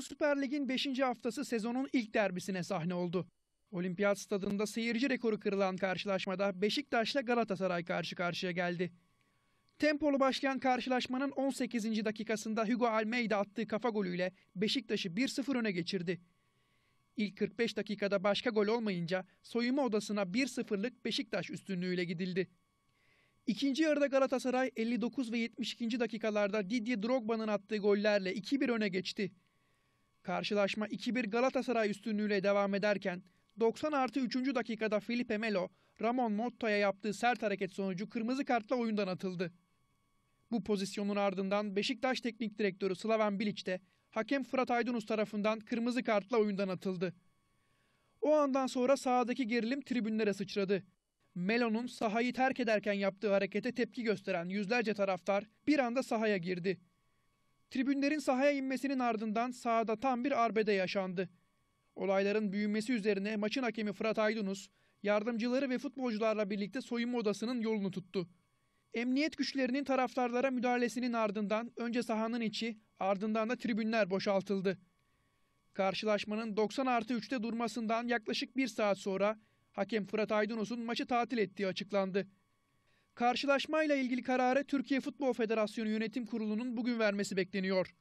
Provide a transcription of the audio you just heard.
UEFA Süper Lig'in 5. haftası sezonun ilk derbisine sahne oldu. Olimpiyat stadında seyirci rekoru kırılan karşılaşmada Beşiktaş'la Galatasaray karşı karşıya geldi. Tempolu başlayan karşılaşmanın 18. dakikasında Hugo Almeida attığı kafa golüyle Beşiktaş'ı 1-0 öne geçirdi. İlk 45 dakikada başka gol olmayınca soyunma odasına 1-0'lık Beşiktaş üstünlüğüyle gidildi. İkinci yarıda Galatasaray 59 ve 72. dakikalarda Didier Drogba'nın attığı gollerle 2-1 öne geçti. Karşılaşma 2-1 Galatasaray üstünlüğüyle devam ederken 90 artı 3. dakikada Felipe Melo, Ramon Motta'ya yaptığı sert hareket sonucu kırmızı kartla oyundan atıldı. Bu pozisyonun ardından Beşiktaş Teknik Direktörü Slaven Bilic de hakem Fırat Aydınus tarafından kırmızı kartla oyundan atıldı. O andan sonra sahadaki gerilim tribünlere sıçradı. Melo'nun sahayı terk ederken yaptığı harekete tepki gösteren yüzlerce taraftar bir anda sahaya girdi. Tribünlerin sahaya inmesinin ardından sahada tam bir arbede yaşandı. Olayların büyümesi üzerine maçın hakemi Fırat Aydınus, yardımcıları ve futbolcularla birlikte soyunma odasının yolunu tuttu. Emniyet güçlerinin taraftarlara müdahalesinin ardından önce sahanın içi ardından da tribünler boşaltıldı. Karşılaşmanın 90 artı 3'te durmasından yaklaşık bir saat sonra hakem Fırat Aydınus'un maçı tatil ettiği açıklandı. Karşılaşmayla ilgili kararı Türkiye Futbol Federasyonu Yönetim Kurulu'nun bugün vermesi bekleniyor.